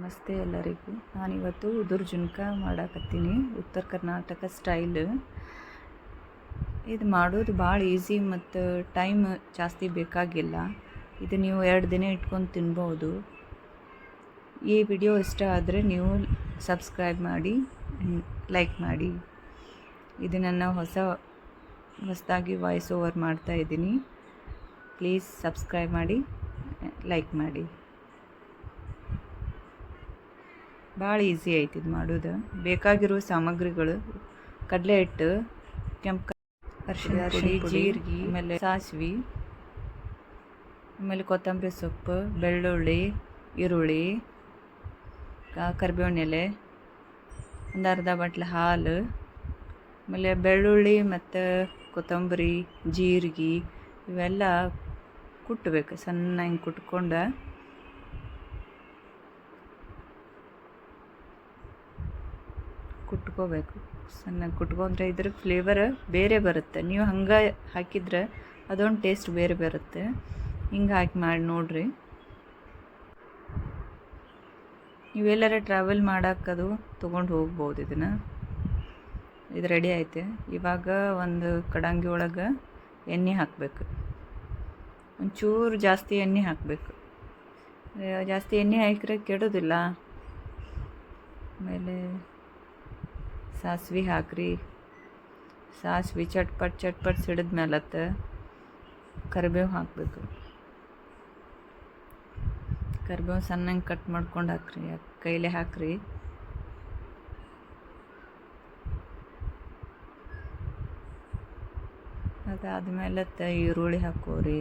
ನಮಸ್ತೆ ಎಲ್ಲರಿಗೂ. ನಾನಿವತ್ತು ಉದುರು ಜುನ್ಕ ಮಾಡಾಕತ್ತೀನಿ. ಉತ್ತರ ಕರ್ನಾಟಕ ಸ್ಟೈಲ್. ಇದು ಮಾಡೋದು ಭಾಳ ಈಸಿ ಮತ್ತು ಟೈಮ್ ಜಾಸ್ತಿ ಬೇಕಾಗಿಲ್ಲ. ಇದು ನೀವು ಎರಡು ದಿನ ಇಟ್ಕೊಂಡು ತಿನ್ಬೋದು. ಈ ವಿಡಿಯೋ ಇಷ್ಟ ಆದರೆ ನೀವು ಸಬ್ಸ್ಕ್ರೈಬ್ ಮಾಡಿ, ಲೈಕ್ ಮಾಡಿ. ಇದು ನನ್ನ ಹೊಸ, ಹೊಸದಾಗಿ ವಾಯ್ಸ್ ಓವರ್ ಮಾಡ್ತಾ ಇದ್ದೀನಿ. ಪ್ಲೀಸ್ ಸಬ್ಸ್ಕ್ರೈಬ್ ಮಾಡಿ, ಲೈಕ್ ಮಾಡಿ. ಭಾಳ ಈಸಿ ಐತಿ ಇದು ಮಾಡೋದು. ಬೇಕಾಗಿರೋ ಸಾಮಗ್ರಿಗಳು ಕಡಲೆ ಹಿಟ್ಟು ಕೆಂಪು ಅರಿಶಿನ ಪುಡಿ ಜೀರಿಗೆ ಆಮೇಲೆ ಸಾಸಿವೆ ಆಮೇಲೆ ಕೊತ್ತಂಬರಿ ಸೊಪ್ಪು ಬೆಳ್ಳುಳ್ಳಿ ಈರುಳ್ಳಿ ಕರಿಬೇವಿನ ಎಲೆ ಒಂದು ಅರ್ಧ ಬಟ್ಲು ಹಾಲು ಆಮೇಲೆ ಬೆಳ್ಳುಳ್ಳಿ ಮತ್ತು ಕೊತ್ತಂಬರಿ ಜೀರಿಗೆ ಇವೆಲ್ಲ ಕುಟ್ಟಬೇಕು ಸಣ್ಣ ಹಿಂಗೆ ಕುಟ್ಕೊಂಡು. ಕುಟ್ಕೋಬೇಕು. ಸಣ್ಣಗೆ ಕುಟ್ಕೊಂಡ್ರೆ ಇದ್ರ ಫ್ಲೇವರ್ ಬೇರೆ ಬರುತ್ತೆ. ನೀವು ಹಂಗೆ ಹಾಕಿದ್ರೆ ಅದೊಂದು ಟೇಸ್ಟ್ ಬೇರೆ ಬರುತ್ತೆ. ಹಿಂಗೆ ಹಾಕಿ ಮಾಡಿ ನೋಡಿರಿ. ನೀವೆಲ್ಲರ ಟ್ರಾವೆಲ್ ಮಾಡೋಕ್ಕದು ತೊಗೊಂಡು ಹೋಗ್ಬೋದು ಇದನ್ನು. ಇದು ರೆಡಿ ಐತೆ ಇವಾಗ ಒಂದು ಕಡಂಗಿ ಒಳಗೆ ಎಣ್ಣೆ ಹಾಕಬೇಕು. ಒಂಚೂರು ಜಾಸ್ತಿ ಎಣ್ಣೆ ಹಾಕಬೇಕು. ಜಾಸ್ತಿ ಎಣ್ಣೆ ಹಾಕಿದ್ರೆ ಕೆಡೋದಿಲ್ಲ. ಆಮೇಲೆ ಸಾಸ್ವೆ ಹಾಕ್ರಿ. ಸಾಸ್ವಿ ಚಟ್ಪಟ್ ಚಟ್ಪಟ್ ಸಿಡಿದ ಮೇಲತ್ತ ಕರಿಬೇವು ಹಾಕಬೇಕು. ಕರಿಬೇವು ಸಣ್ಣಂಗೆ ಕಟ್ ಮಾಡ್ಕೊಂಡು ಹಾಕ್ರಿ, ಕೈಲೇ ಹಾಕ್ರಿ. ಅದಾದ್ಮೇಲತ್ತ ಈರುಳ್ಳಿ ಹಾಕೋರಿ.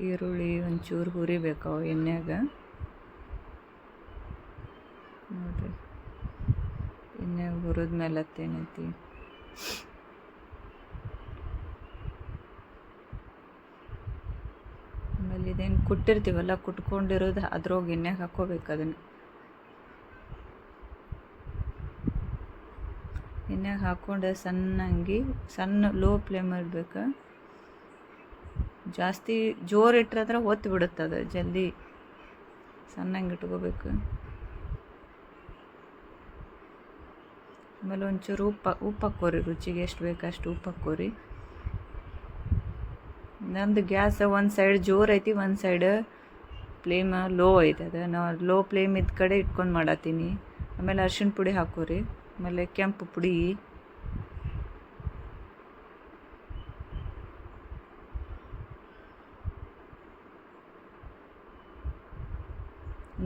ಈರುಳ್ಳಿ, ಒಂಚೂರು ಹುರಿಬೇಕು ಅವು ಎಣ್ಣೆಯಾಗ. ನೋಡಿರಿ. ಹುರಿದ ಮೇಲೆ ಏನೈತಿ ಆಮೇಲೆ ಇದೇನು ಕುಟ್ಟಿರ್ತೀವಲ್ಲ, ಕುಟ್ಕೊಂಡಿರೋದು ಅದ್ರೊಳಗೆ ಎಣ್ಣೆಗೆ ಹಾಕೋಬೇಕು ಅದನ್ನು. ಎಣ್ಣೆಗೆ ಹಾಕ್ಕೊಂಡು ಸಣ್ಣಂಗಿ, ಸಣ್ಣ ಲೋ ಫ್ಲೇಮ್ ಇಡ್ಬೇಕು ಜಾಸ್ತಿ ಜೋರು ಇಟ್ಟರೆ ಒತ್ತು ಬಿಡುತ್ತೆ ಅದು, ಜಲ್ದಿ ಸಣ್ಣಂಗೆ ಇಟ್ಕೋಬೇಕು. ಆಮೇಲೆ ಒಂಚೂರು ಉಪ್ಪು ಉಪ್ಪು ಹಾಕ್ಕೋರಿ ರುಚಿಗೆ ಎಷ್ಟು ಬೇಕು ಅಷ್ಟು ಉಪ್ಪು ಹಾಕ್ಕೋರಿ ನಮ್ಮದು ಗ್ಯಾಸ್ ಒಂದು ಸೈಡ್ ಜೋರು ಐತಿ, ಒಂದು ಸೈಡ್ ಫ್ಲೇಮ್ ಲೋ ಐತೆ ಅದು. ನಾವು ಲೋ ಫ್ಲೇಮ್ ಇದ್ದ ಕಡೆ ಇಟ್ಕೊಂಡು ಮಾಡತ್ತೀನಿ. ಆಮೇಲೆ ಅರ್ಶಿಣ ಪುಡಿ ಹಾಕೋರಿ, ಆಮೇಲೆ ಕೆಂಪು ಪುಡಿ.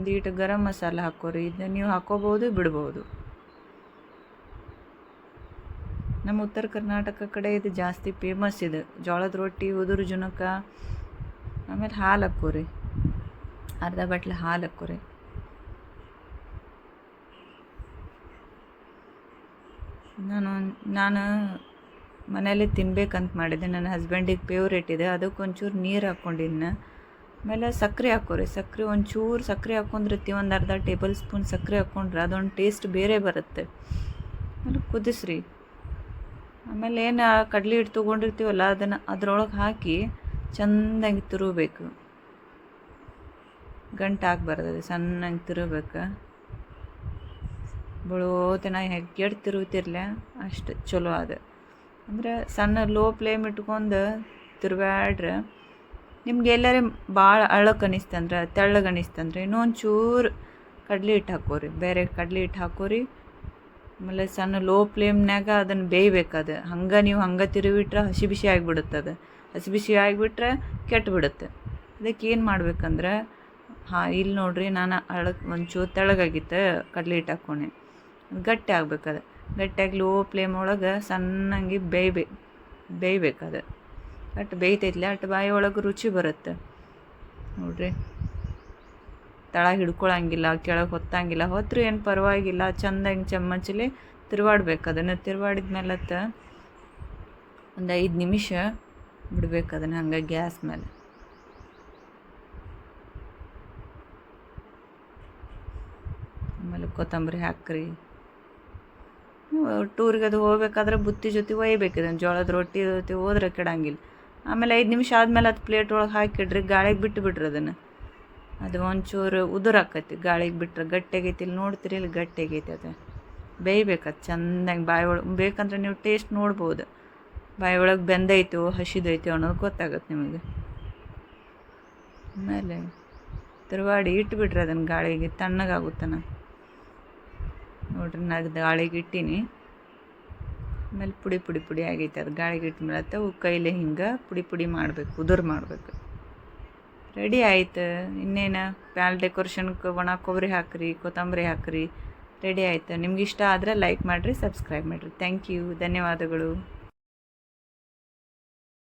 ಒಂದೀಟು ಗರಂ ಮಸಾಲ ಹಾಕೋರಿ. ಇದನ್ನ ನೀವು ಹಾಕೋಬೋದು, ಬಿಡ್ಬೋದು. ನಮ್ಮ ಉತ್ತರ ಕರ್ನಾಟಕ ಕಡೆ ಇದು ಜಾಸ್ತಿ ಫೇಮಸ್ ಇದು. ಜೋಳದ ರೊಟ್ಟಿ, ಉದುರು ಜುನಕ ಆಮೇಲೆ ಹಾಲು ಹಾಕೋರಿ. ಅರ್ಧ ಬಟ್ಲು ಹಾಲು ಹಾಕೋರಿ. ನಾನು ನಾನು ಮನೇಲಿ ತಿನ್ಬೇಕಂತ ಮಾಡಿದ್ದೆ. ನನ್ನ ಹಸ್ಬೆಂಡಿಗೆ ಫೇವ್ರೇಟ್ ಇದೆ. ಅದಕ್ಕೆ ಒಂಚೂರು ನೀರು ಹಾಕ್ಕೊಂಡಿದ್ನ ಆಮೇಲೆ ಸಕ್ಕರೆ ಹಾಕೋರಿ. ಸಕ್ಕರೆ ಒಂಚೂರು ಸಕ್ಕರೆ ಹಾಕೊಂಡಿರ್ತೀವಿ ಒಂದು ಅರ್ಧ ಟೇಬಲ್ ಸ್ಪೂನ್ ಸಕ್ಕರೆ ಹಾಕ್ಕೊಂಡ್ರೆ ಅದೊಂದು ಟೇಸ್ಟ್ ಬೇರೆ ಬರುತ್ತೆ. ಆಮೇಲೆ ಕುದಿಸ್ರಿ. ಆಮೇಲೆ ಏನು ಕಡಲೆ ಹಿಟ್ಟು ತೊಗೊಂಡಿರ್ತೀವಲ್ಲ ಅದನ್ನು ಅದರೊಳಗೆ ಹಾಕಿ ಚೆಂದಾಗಿ ತಿರುಗಬೇಕು. ಗಂಟು ಹಾಕ್ಬಾರ್ದು ಸಣ್ಣಂಗೆ ತಿರುಬೇಕು ಬಳೋತನ ಹೆಗ್ಗೆಡ್ ತಿರುಗ್ತಿರ್ಲ, ಅಷ್ಟು ಚಲೋ ಅದು ಅಂದ್ರೆ ಸಣ್ಣ ಲೋ ಫ್ಲೇಮ್ ಇಟ್ಕೊಂಡು ತಿರುಗಾಡ್ರೆ ನಿಮ್ಗೆ ಎಲ್ಲರೇ ಭಾಳ ಅಳಕ್ಕೆ ಅನಿಸ್ತಂದ್ರೆ, ತೆಳ್ಳಗೆ ಅನಿಸ್ತಂದ್ರೆ ಇನ್ನೊಂದು ಚೂರು ಕಡ್ಲೆ ಹಿಟ್ಟು ಹಾಕೋರಿ, ಬೇರೆ ಕಡಲೆ ಹಿಟ್ಟು ಹಾಕೋರಿ. ಆಮೇಲೆ ಸಣ್ಣ ಲೋ ಫ್ಲೇಮ್ನಾಗ ಅದನ್ನು ಬೇಯ್ಬೇಕು ಅದು. ಹಂಗೆ ನೀವು ಹಂಗೆ ತಿರುವಿಟ್ರೆ ಹಸಿ ಬಿಸಿ ಆಗಿಬಿಡುತ್ತೆ ಅದು. ಹಸಿ ಬಿಸಿ ಆಗಿಬಿಟ್ರೆ ಕೆಟ್ಟು ಬಿಡುತ್ತೆ. ಅದಕ್ಕೆ ಏನು ಮಾಡ್ಬೇಕಂದ್ರೆ, ಹಾಂ ಇಲ್ಲಿ ನೋಡ್ರಿ ನಾನು ಅಳಕ್ಕೆ ಒಂಚೂರು ತೆಳಗಾಗಿತ್ತು ಕಡಲೆ ಹಿಟ್ಟು ಹಾಕ್ಕೊಂಡೆ. ಗಟ್ಟಿ ಆಗ್ಬೇಕದು ಗಟ್ಟಿಯಾಗಿ ಲೋ ಫ್ಲೇಮ್ ಒಳಗೆ ಸಣ್ಣಂಗೆ ಬೇಯ್ಬೇಕು ಬೇಯ್ಬೇಕದು ಅಟ್ಟು ಬೇಯ್ತೈತ್ಲೆ ಅಟ್ ಬಾಯಿ ಒಳಗೆ ರುಚಿ ಬರುತ್ತೆ. ನೋಡ್ರಿ. ತಳ ಹಿಡ್ಕೊಳಂಗಿಲ್ಲ, ಕೆಳಗೆ ಹೊತ್ತಂಗಿಲ್ಲ. ಹೊತ್ತರೂ ಏನು ಪರವಾಗಿಲ್ಲ ಚಂದಂಗೆ ಚಮ್ಮಚಲಿ ತಿರುವಾಡ್ಬೇಕು. ಅದನ್ನು ತಿರುವಾಡಿದ ಮೇಲತ್ತ ಒಂದು ಐದು ನಿಮಿಷ ಬಿಡ್ಬೇಕು ಅದನ್ನು ಹಂಗೆ ಗ್ಯಾಸ್ ಮೇಲೆ. ಆಮೇಲೆ ಕೊತ್ತಂಬರಿ ಹಾಕ್ರಿ. ಟೂರಿಗೆ ಅದು ಹೋಗ್ಬೇಕಾದ್ರೆ ಬುತ್ತಿ ಜೊತೆ ಒಯ್ಬೇಕು ಇದನ್ನು ಜೋಳದ ರೊಟ್ಟಿ ಜೊತೆ ಹೋದ್ರೆ ಕೆಡಂಗಿಲ್ಲ. ಆಮೇಲೆ ಐದು ನಿಮಿಷ ಆದಮೇಲೆ ಅದು ಪ್ಲೇಟ್ ಒಳಗೆ ಹಾಕಿಡ್ರಿ, ಗಾಳಿಗೆ ಬಿಟ್ಟು ಬಿಡ್ರಿ ಅದನ್ನು. ಅದು ಒಂಚೂರು ಉದುರಾಕತಿ ಗಾಳಿಗೆ ಬಿಟ್ಟರೆ ಗಟ್ಟಿಯಾಗೈತಿ ಇಲ್ಲಿ ನೋಡ್ತೀರಿ, ಇಲ್ಲಿ ಗಟ್ಟಿಯಾಗೈತಿ ಅದು. ಬೇಯ್ಬೇಕು ಅದು ಚೆಂದಾಗಿ ಬಾಯಿ ಒಳಗೆ. ಬೇಕಂದ್ರೆ ನೀವು ಟೇಸ್ಟ್ ನೋಡ್ಬೋದು. ಬಾಯಿ ಒಳಗೆ ಬೆಂದೈತೋ, ಹಸಿದೈತೋ ಅನ್ನೋದು ಗೊತ್ತಾಗುತ್ತೆ ನಿಮಗೆ. ಆಮೇಲೆ ತಿರುವಾಡಿ ಇಟ್ಬಿಟ್ರಿ ಅದನ್ನು ಗಾಳಿಗೆ ತಣ್ಣಗಾಗುತ್ತಾನ ನೋಡ್ರಿ ನಾನು ಗಾಳಿಗೆ ಇಟ್ಟೀನಿ. ಆಮೇಲೆ ಪುಡಿ ಪುಡಿ ಪುಡಿ ಆಗೈತೆ. ಅದು ಗಾಳಿಗೆ ಇಟ್ಟ ಅವು ಕೈಲೇ ಹಿಂಗೆ ಪುಡಿ ಪುಡಿ ಮಾಡಬೇಕು, ಉದುರು ಮಾಡಬೇಕು. ರೆಡಿ ಆಯ್ತು. ಇನ್ನೇನು ಪ್ಯಾಲ್ ಡೆಕೋರೇಷನ್ಗೆ ಒಣ ಕೊಬ್ಬರಿ ಹಾಕ್ರಿ, ಕೊತ್ತಂಬರಿ ಹಾಕ್ರಿ. ರೆಡಿ ಆಯ್ತು. ನಿಮ್ಗೆ ಇಷ್ಟ ಆದರೆ ಲೈಕ್ ಮಾಡಿರಿ, ಸಬ್ಸ್ಕ್ರೈಬ್ ಮಾಡಿರಿ. Thank you. ಧನ್ಯವಾದಗಳು.